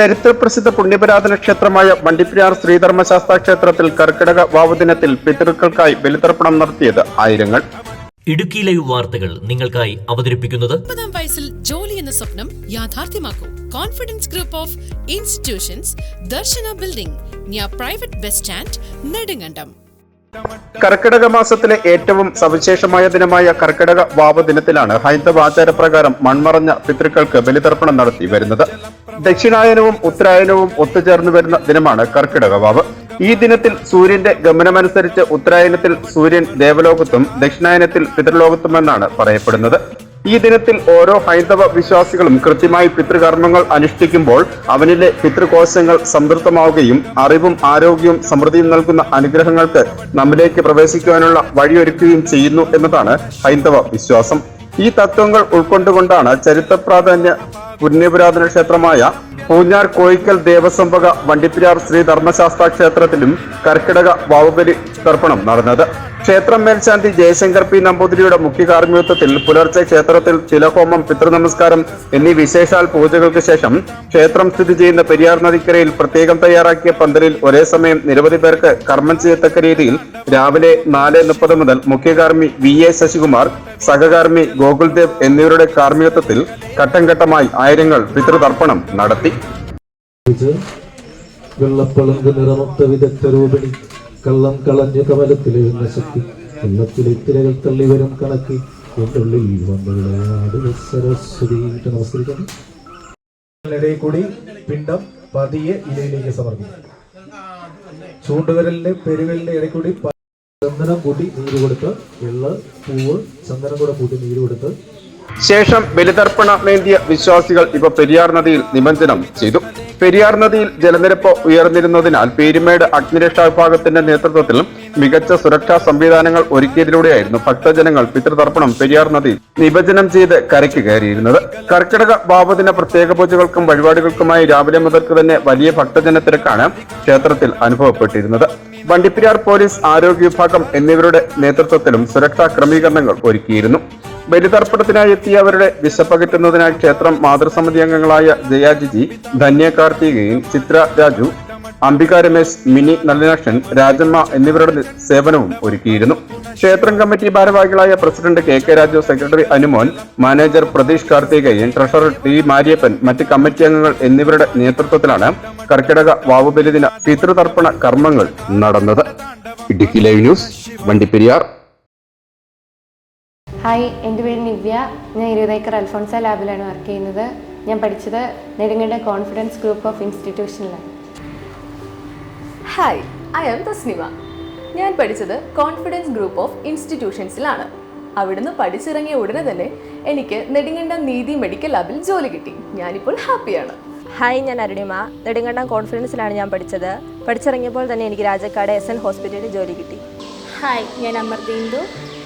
ചരിത്രപ്രസിദ്ധ പുണ്യപരാധന ക്ഷേത്രമായ വണ്ടിപ്പെരിയാർ ശ്രീധർമ്മശാസ്ത്ര ക്ഷേത്രത്തിൽ കർക്കിടക വാവുദിനത്തിൽ പിതൃക്കൾക്കായി ബലിതർപ്പണം നടത്തിയത് ആയിരങ്ങൾ. ഇടുക്കി ലൈവ് വാർത്തകൾ നിങ്ങൾക്കായി അവതരിപ്പിക്കുന്നത് മുപ്പതാം വയസ്സിൽ ജോലി എന്ന സ്വപ്നം യാഥാർത്ഥ്യമാക്കൂ. Confidence group of institutions Darshana building near private bus stand Nedumkandam. കർക്കിടക മാസത്തിലെ ഏറ്റവും സവിശേഷമായ ദിനമായ കർക്കിടക വാവ് ദിനത്തിലാണ് ഹൈന്ദവ ആചാരപ്രകാരം മൺമറഞ്ഞ പിതൃക്കൾക്ക് ബലിതർപ്പണം നടത്തി വരുന്നത്. ദക്ഷിണായനവും ഉത്തരായനവും ഒത്തുചേർന്നു വരുന്ന ദിനമാണ് കർക്കിടക വാവ്. ഈ ദിനത്തിൽ സൂര്യന്റെ ഗമനമനുസരിച്ച് ഉത്തരായനത്തിൽ സൂര്യൻ ദേവലോകത്തും ദക്ഷിണായനത്തിൽ പിതൃലോകത്തുമെന്നാണ് പറയപ്പെടുന്നത്. ഈ ദിനത്തിൽ ഓരോ ഹൈന്ദവ വിശ്വാസികളും കൃത്യമായി പിതൃകർമ്മങ്ങൾ അനുഷ്ഠിക്കുമ്പോൾ അവനിലെ പിതൃകോശങ്ങൾ സംതൃപ്തമാവുകയും അറിവും ആരോഗ്യവും സമൃദ്ധിയും നൽകുന്ന അനുഗ്രഹങ്ങൾക്ക് നമ്മിലേക്ക് പ്രവേശിക്കുവാനുള്ള വഴിയൊരുക്കുകയും ചെയ്യുന്നു എന്നതാണ് ഹൈന്ദവ വിശ്വാസം. ഈ തത്വങ്ങൾ ഉൾക്കൊണ്ടുകൊണ്ടാണ് ചരിത്ര പ്രാധാന്യ പുണ്യപുരാതന ക്ഷേത്രമായ പൂഞ്ഞാർ കോയിക്കൽ ദേവസ്വം വണ്ടിപ്പിരാർ ശ്രീ ധർമ്മശാസ്ത്ര ക്ഷേത്രത്തിലും കർക്കിടക വാവുബലി തർപ്പണം നടന്നത്. ക്ഷേത്രം മേൽശാന്തി ജയശങ്കർ പി നമ്പൂതിരിയുടെ മുഖ്യ കാർമ്മികത്വത്തിൽ പുലർച്ചെ ക്ഷേത്രത്തിൽ ചിലഹോമം പിതൃനമസ്കാരം എന്നീ വിശേഷാൽ പൂജകൾക്ക് ശേഷം ക്ഷേത്രം സ്ഥിതി ചെയ്യുന്ന പെരിയാർ നദിക്കരയിൽ പ്രത്യേകം തയ്യാറാക്കിയ പന്തലിൽ ഒരേ സമയം നിരവധി പേർക്ക് കർമ്മം ചെയ്യത്തക്ക രീതിയിൽ രാവിലെ നാല് മുപ്പത് മുതൽ മുഖ്യകാർമ്മി വി എ ശശികുമാർ സഹകാർമ്മി ഗോകുൽദേവ് എന്നിവരുടെ കാർമ്മികത്വത്തിൽ ഘട്ടം ഘട്ടമായി ആയിരങ്ങൾ പിതൃതർപ്പണം നടത്തി. വെള്ളപ്പളുങ്ക് നിറമൊത്ത വിദഗ്ധ രൂപിണി കള്ളം കളഞ്ഞു കമലത്തിലെഴുന്ന ശക്തി വെള്ളത്തിലെ തിരകൾ തള്ളി വരും കണക്ക്. എന്നുള്ളിൽ വന്നുള്ളയാട് സരസ്വതി നമസ്കരിക്കുന്നു ഇടയിൽ കൂടി പിണ്ടം പതിയെ ഇലയിലേക്ക് സമർപ്പിക്കും ചൂണ്ടുവിരലിന്റെ പെരുകളിന്റെ ഇടയിൽ കൂടി ചന്ദനം കൂട്ടി നീര് കൊടുത്ത് എള്ള് പൂവ് ചന്ദനം കൂടെ കൂട്ടി നീര് കൊടുത്ത് ശേഷം ബലിതർപ്പണമേന്തിയ വിശ്വാസികൾ ഇവ പെരിയാർ നദിയിൽ നിമജ്ജനം ചെയ്തു. പെരിയാർ നദിയിൽ ജലനിരപ്പ് ഉയർന്നിരുന്നതിനാൽ പീരുമേട് അഗ്നിരക്ഷാ വിഭാഗത്തിന്റെ നേതൃത്വത്തിൽ മികച്ച സുരക്ഷാ സംവിധാനങ്ങൾ ഒരുക്കിയതിലൂടെയായിരുന്നു ഭക്തജനങ്ങൾ പിതൃതർപ്പണം പെരിയാർ നദി നിമജ്ജനം ചെയ്ത് കരയ്ക്ക് കയറിയിരുന്നത്. കർക്കിടക ഭാവദിന പ്രത്യേക പൂജകൾക്കും വഴിപാടുകൾക്കുമായി രാവിലെ മുതൽക്ക് തന്നെ വലിയ ഭക്തജന തിരക്കാണ് ക്ഷേത്രത്തിൽ അനുഭവപ്പെട്ടിരുന്നത്. വണ്ടിപ്പെരിയാർ പോലീസ് ആരോഗ്യ വിഭാഗം എന്നിവരുടെ നേതൃത്വത്തിലും സുരക്ഷാ ക്രമീകരണങ്ങൾ ഒരുക്കിയിരുന്നു. ബലിതർപ്പണത്തിനായി എത്തിയവരുടെ വിശപ്പകറ്റുന്നതിനായി ക്ഷേത്രം മാതൃസമിതി അംഗങ്ങളായ ജയാജിജി ധന്യ കാർത്തികേയൻ ചിത്ര രാജു അംബിക രമേശ് മിനി നളിനാക്ഷൻ രാജമ്മ എന്നിവരുടെ സേവനവും ഒരുക്കിയിരുന്നു. ക്ഷേത്രം കമ്മിറ്റി ഭാരവാഹികളായ president K K Raju secretary Anumon manager Pratheesh Karthikeyan treasurer T Mariyappan മറ്റ് കമ്മിറ്റി അംഗങ്ങൾ എന്നിവരുടെ നേതൃത്വത്തിലാണ് കർക്കിടക വാവുബലിദിന പിതൃതർപ്പണ കർമ്മങ്ങൾ നടന്നത്. Idukki live news Vandiperiyar. Hi എന്റെ പേര് നിവ്യ. ഞാൻ ഇരുപതേക്കർ അൽഫോൺസ ലാബിലാണ് വർക്ക് ചെയ്യുന്നത്. ഞാൻ പഠിച്ചത് നെടുങ്ങയുടെ കോൺഫിഡൻസ് ഗ്രൂപ്പ് ഓഫ് ഇൻസ്റ്റിറ്റ്യൂഷനിലാണ്. ഹായ് ഐ എം തസ്നിമ ഞാൻ പഠിച്ചത് കോൺഫിഡൻസ് ഗ്രൂപ്പ് ഓഫ് ഇൻസ്റ്റിറ്റ്യൂഷൻസിലാണ്. അവിടുന്ന് പഠിച്ചിറങ്ങിയ ഉടനെ തന്നെ എനിക്ക് നെടുങ്കണ്ട നീതി മെഡിക്കൽ ലാബിൽ ജോലി കിട്ടി. ഞാനിപ്പോൾ ഹാപ്പിയാണ്. ഹായ് ഞാൻ അരുണിമ. നെടുങ്കണ്ടം കോൺഫിഡൻസിലാണ് ഞാൻ പഠിച്ചത്. പഠിച്ചിറങ്ങിയപ്പോൾ തന്നെ എനിക്ക് രാജക്കാട് എസ് എൻ ഹോസ്പിറ്റലിൽ ജോലി കിട്ടി. ഹായ് ഞാൻ അമർദീന്ദു.